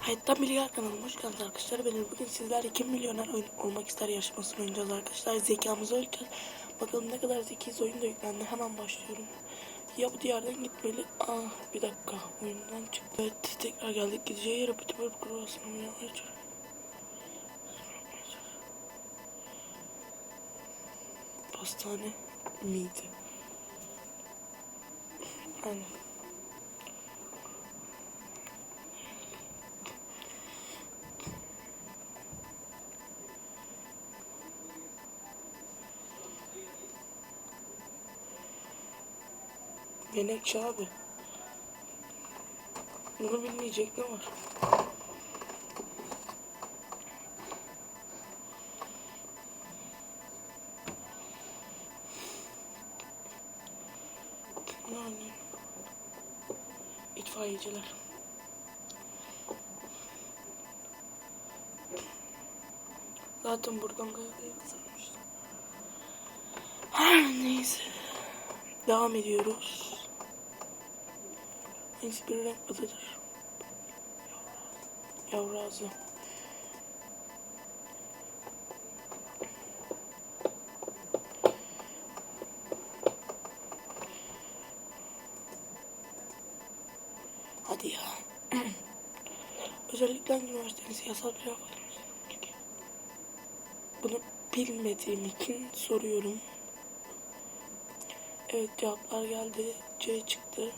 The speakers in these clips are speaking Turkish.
Hayattan Bilgiler kanalıma hoş geldiniz arkadaşlar. Benim bugün sizlerle kim milyoner oyun, olmak ister yarışmasını oynayacağız arkadaşlar. Zekamızı ölçeceğiz. Bakalım ne kadar zekiyiz oyun da yüklendi. Hemen başlıyorum. Ya bu diyardan gitmeli. Ah bir dakika oyundan çıktı. Evet tekrar geldik. Gideceği yere bütün bölüm kurulmasını yapmaya Pastane miydi? Aynen. Menekşe abi. Bunu bilmeyecek ne var? Yani. İtfaiyeciler. Zaten buradan gayet kızarmıştı. Her neyse. Devam ediyoruz. Hangisi bir renk adıdır? Yavru ağzı. Hadi ya. Özellikle hangi üniversitenin siyasal bir Bunu bilmediğim için soruyorum. Evet cevaplar geldi. C çıktı.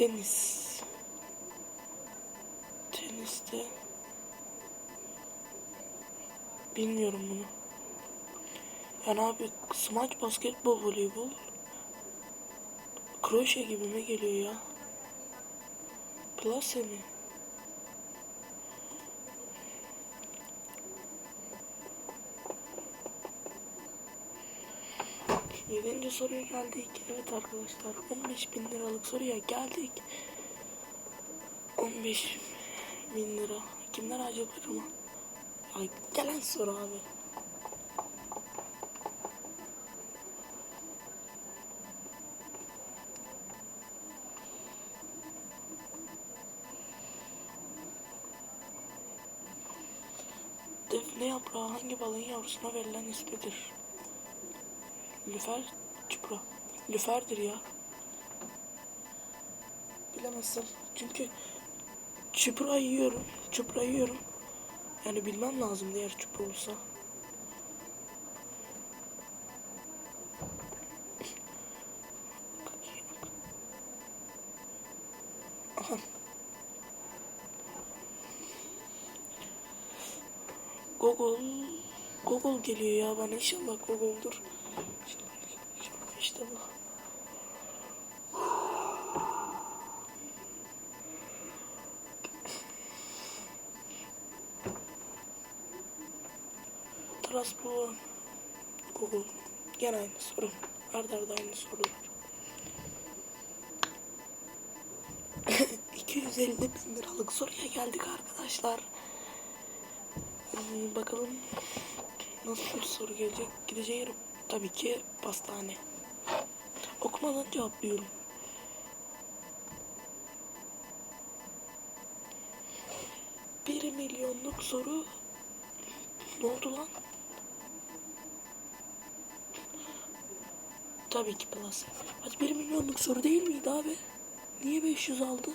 Tenis. Teniste bilmiyorum bunu. Yani abi smaç basketbol voleybol kroşe gibi mi geliyor ya? Plase mi? Yedinci soruya geldik. Evet arkadaşlar 15 bin liralık soruya geldik. 15 bin lira. Kimler harcayabilir ama? Ay gelen soru abi. Defne yaprağı hangi balığın yavrusuna verilen ismidir? Lüfer, çupra. Lüferdir ya. Bilemezsem. Çünkü çupra yiyorum. Çupra yiyorum. Yani bilmem lazım eğer çupra olsa. Aha. Google Google geliyor ya bana inşallah Google'dur. İşte bu. Transport Google gene aynı soru. Arda arda aynı sorular. 250 bin liralık soruya geldik arkadaşlar. Ee, bakalım nasıl bir soru gelecek. Gideceği yerim tabii ki pastane. Okumadan cevaplıyorum. Bir milyonluk soru. Ne oldu lan? Tabii ki plus. Hadi bir milyonluk soru değil miydi abi? Niye 500 aldı?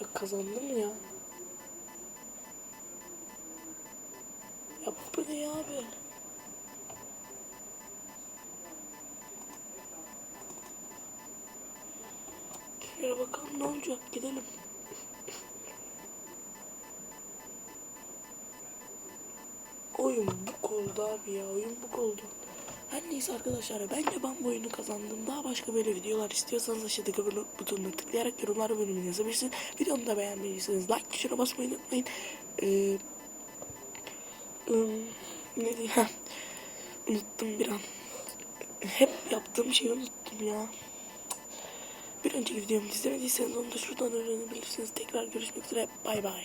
Ya kazandım ya. Ya bu ne ya abi? Şöyle bakalım ne olacak gidelim. Oyun bu oldu abi ya oyun bu oldu. Her neyse arkadaşlar bence ben bu oyunu kazandım. Daha başka böyle videolar istiyorsanız aşağıdaki butonuna tıklayarak yorumlar bölümüne yazabilirsiniz. Videomu da beğenmeyi like tuşuna basmayı unutmayın. Ee, ım, ne diyeyim? unuttum bir an. Hep yaptığım şeyi unuttum ya. Bir önceki videomu izlemediyseniz onu da şuradan öğrenebilirsiniz. Tekrar görüşmek üzere. Bay bay.